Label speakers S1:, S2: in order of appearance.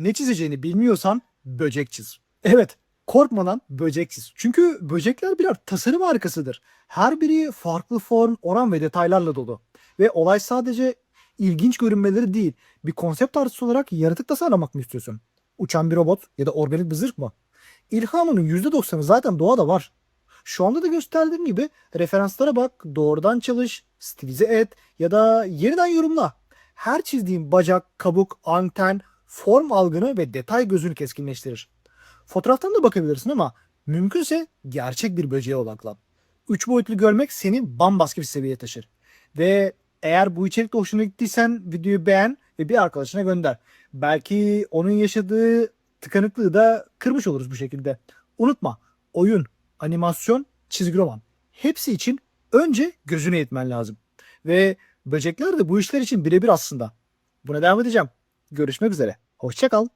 S1: Ne çizeceğini bilmiyorsan böcek çiz. Evet, korkmadan böcek çiz. Çünkü böcekler birer tasarım harikasıdır. Her biri farklı form, oran ve detaylarla dolu. Ve olay sadece ilginç görünmeleri değil, bir konsept artisti olarak yaratık tasarlamak mı istiyorsun? Uçan bir robot ya da organik bir zırh mı? İlhamının %90'ı zaten doğada var. Şu anda da gösterdiğim gibi referanslara bak, doğrudan çalış, stilize et ya da yeniden yorumla. Her çizdiğin bacak, kabuk, anten, form algını ve detay gözünü keskinleştirir. Fotoğraftan da bakabilirsin ama mümkünse gerçek bir böceğe odaklan. Üç boyutlu görmek seni bambaşka bir seviyeye taşır. Ve eğer bu içerikte hoşuna gittiysen videoyu beğen ve bir arkadaşına gönder. Belki onun yaşadığı tıkanıklığı da kırmış oluruz bu şekilde. Unutma oyun, animasyon, çizgi roman. Hepsi için önce gözüne yetmen lazım. Ve böcekler de bu işler için birebir aslında. Buna devam edeceğim. Görüşmek üzere. Hoşçakal.